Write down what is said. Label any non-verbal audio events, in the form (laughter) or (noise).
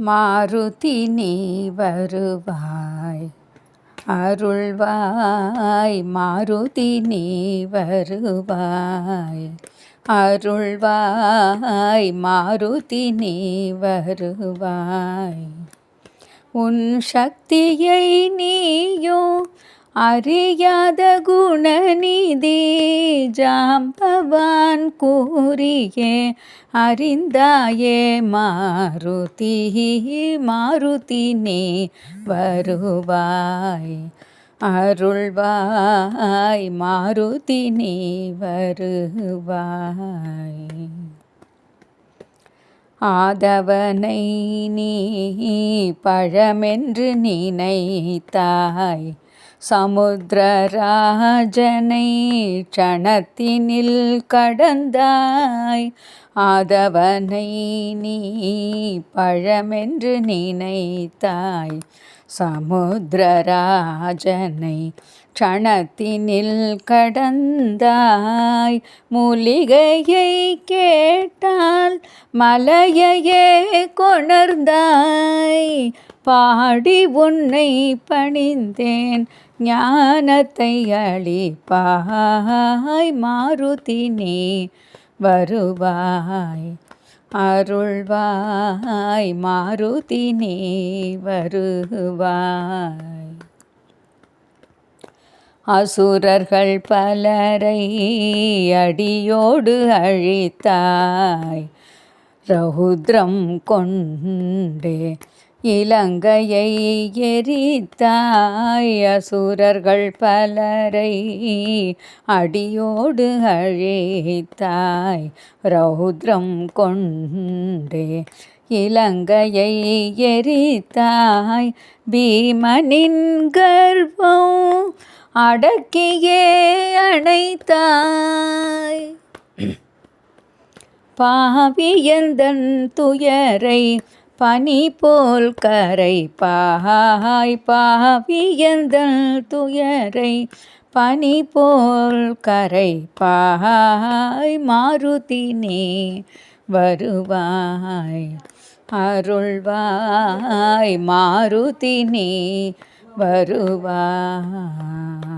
மாருதி நீ வருவாய். அருள்வாய் மாருதி நீ வருவாய். அருள்வாய் மாருதி நீ வருவாய். உன் சக்தியை நீயும் அறியாத குணநிதி ஜாம்பவான் கூறியே அறிந்தாயே மாருதி மாருதி நீ வருவாய். அருள்வாய் மாருதி நீ வருவாய். ஆதவனை நீ பழமென்று நினைத்தாய். சமுத்திரராஜனை க்ஷணத்தினில் கடந்தாய். ஆதவனை நீ பழமென்று நினைத்தாய். சமுத்திரராஜனை க்ஷணத்தினில் கடந்தாய். மூலிகையை கேட்டால் மலையையே கொணர்ந்தாய். பாடி உன்னை பணிந்தேன் ஞானத்தை அளிப்பாய் மாருதி நீ வருவாய் அருள்வாய் மாருதி நீ வருவாய். அசுரர்கள் பலரை அடியோடு அழித்தாய் ரௌத்ரம் கொண்டே இலங்கையை எரித்தாய் அசுரர்கள் பலரை அடியோடு அழித்தாய். ரௌத்ரம் கொண்டே இலங்கையை எரித்தாய். பீமனின் கர்வம் அடக்கியே அணைத்தாய். (clears throat) பாவியந்தன் துயரை பனி போல் கரை பாய் பாவியந்தல் துயரை? பனி போல் கரை பாய் மாருதினே வருவாய் அருள்வாய் மாருதினே வருவாய்.